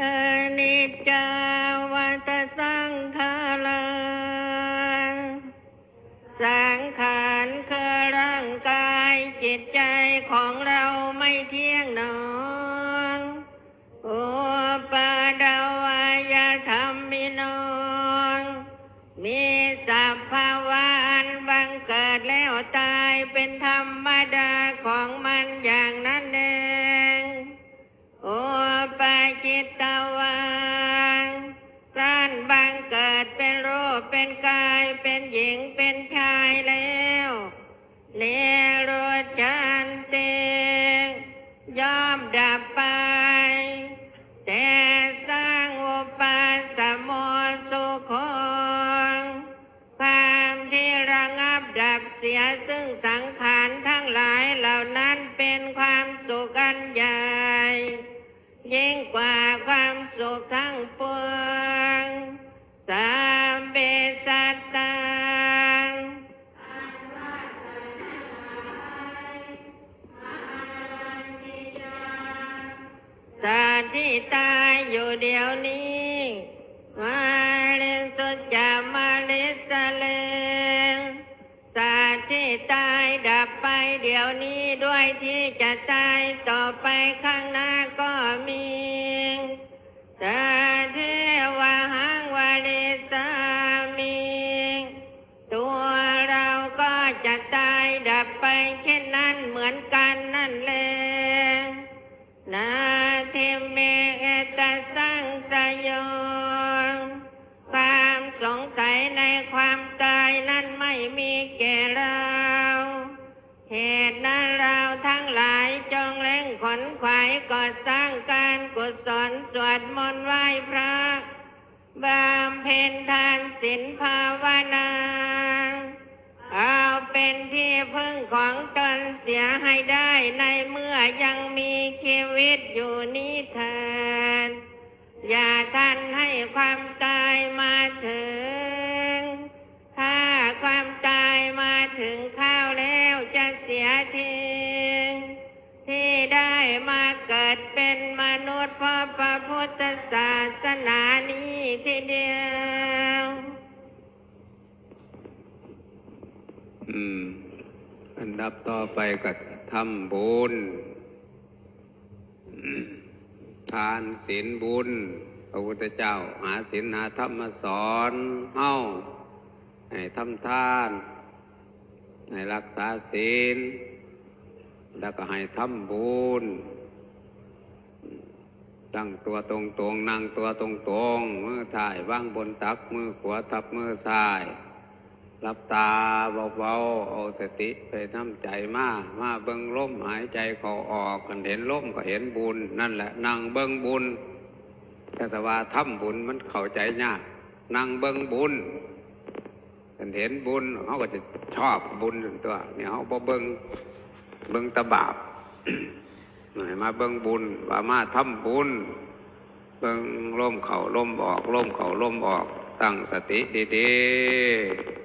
อนิจจาวัตสังขารสังขารคือร่างกายจิตใจของเราไม่เที่ยงหนอโอปาดาวายธรรมมินองมีสัพพาวะอันบังเกิดแล้วตายเป็นธรรมดาของ เป็นกายเป็นหญิงเป็นชายแล้วเนโรจันเตยอมดับไป แต่สร้างอุปาสมสุขงความที่ระงับดับเสียซึ่งสังขารทั้งหลายเหล่านั้นเป็นความสุขอันใหญ่ ยิ่งกว่าความสุขทั้งปวง สัตว์ที่ตายอยู่เดี๋ยวนี้มาเล่นสุดจามาลิสเลงสัตว์ที่ตายดับไปเดี๋ยวนี้ด้วยที่จะตายต่อไปข้างหน้าก็มีตาเทวาหังวาลิสามิตัวเราก็จะตายดับไปเช่นนั้นเหมือนกันนั่นแหละนา ทิเมเอตสังสยองความสงสัยในความตายนั้นไม่มีแก่เรา เหตุนั้นเราทั้งหลายจงเล่งขนขวายก่อสร้างการกุศลสวดมนต์ไหว้พระบำเพ็ญทานศีลภาวนาเอาเป็นที่พึ่งของตนเสียให้ได้ในเมื่อยังมี ชีวิตอยู่นี้เถิดอย่าทันให้ความตายมาถึง ถ้าความตายมาถึงข้าวแล้วจะเสียทิ้งที่ได้มาเกิดเป็นมนุษย์เพราะพระพุทธศาสนานี้ทีเดียวอืม อันดับต่อไปก็ทำบุญ ทานศีลบุญพระพุทธเจ้า หาศีลหาธรรมมาสอนเฮาให้ทำทานให้รักษาศีล แล้วก็ให้ทำบุญตั้งตัวตรงตรงๆนั่งตัวตรงตรงๆมือถ่ายวางบนตักมือขวาทับมือซ้าย รับตาเบาๆเอาสติไปน้ำใจมามาเบิ้งล้มหายใจเขาออกกันเห็นล้มก็เห็นบุญ นั่นแหละนั่งเบิ้งบุญแต่ว่าทำบุญมันเข้าใจยากนั่งเบิ้งบุญกันเห็นบุญเขาก็จะชอบบุญตัวเนี่ยเขาบ่เบิ้งเบิ้งตะบาปให้มาเบิ้งบุญว่ามาทำบุญ เบิ้งล้มเข่าล้มออกล้มเข่าล้มออกตั้งสติดีๆ